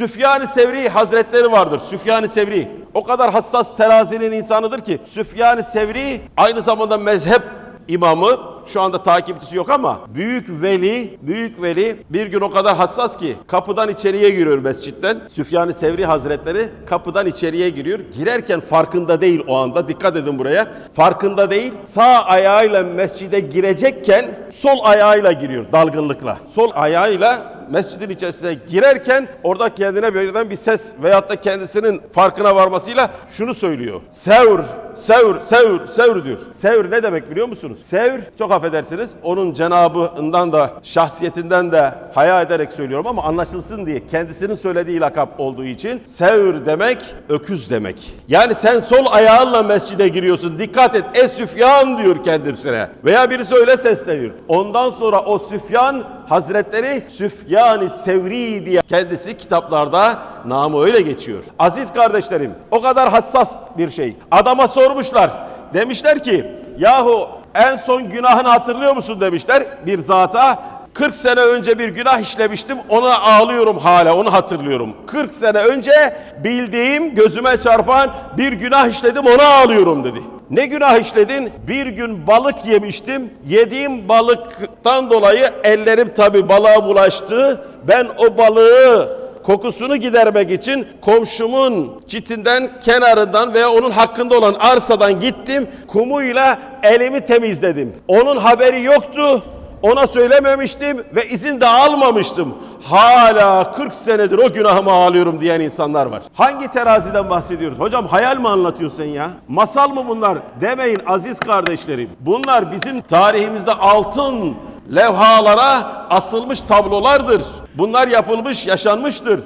Süfyan-ı Sevri Hazretleri vardır. Süfyan-ı Sevri. O kadar hassas terazinin insanıdır ki Süfyan-ı Sevri aynı zamanda mezhep imamı şu anda takipçisi yok ama büyük veli, büyük veli bir gün o kadar hassas ki kapıdan içeriye giriyor mescitten. Süfyan-ı Sevri Hazretleri kapıdan içeriye giriyor. Girerken farkında değil o anda. Dikkat edin buraya. Farkında değil. Sağ ayağıyla mescide girecekken sol ayağıyla giriyor dalgınlıkla. Sol ayağıyla mescidin içerisine girerken orada kendine birden bir ses veyahut da kendisinin farkına varmasıyla şunu söylüyor. Sevr, sevr, sevr, sevr diyor. Sevr ne demek biliyor musunuz? Sevr çok affedersiniz onun cenabından da şahsiyetinden de haya ederek söylüyorum ama anlaşılsın diye kendisinin söylediği lakap olduğu için sevr demek öküz demek. Yani sen sol ayağınla mescide giriyorsun dikkat et es Süfyan diyor kendisine veya birisi öyle sesleniyor. Ondan sonra o Süfyan Hazretleri Süfyan-ı Sevri diye kendisi kitaplarda namı öyle geçiyor. Aziz kardeşlerim o kadar hassas bir şey. Adama sormuşlar. Demişler ki yahu en son günahını hatırlıyor musun demişler bir zata. 40 sene önce bir günah işlemiştim ona ağlıyorum hala onu hatırlıyorum. 40 sene önce bildiğim gözüme çarpan bir günah işledim ona ağlıyorum dedi. Ne günah işledin? Bir gün balık yemiştim. Yediğim balıktan dolayı ellerim tabi balığa bulaştı. Ben o balığı kokusunu gidermek için komşumun çitinden kenarından veya onun hakkında olan arsadan gittim. Kumuyla elimi temizledim. Onun haberi yoktu. Ona söylememiştim ve izin de almamıştım. Hala 40 senedir o günahımı ağlıyorum diyen insanlar var. Hangi teraziden bahsediyoruz? Hocam hayal mi anlatıyorsun sen ya? Masal mı bunlar? Demeyin aziz kardeşlerim. Bunlar bizim tarihimizde altın levhalara asılmış tablolardır. Bunlar yapılmış, yaşanmıştır.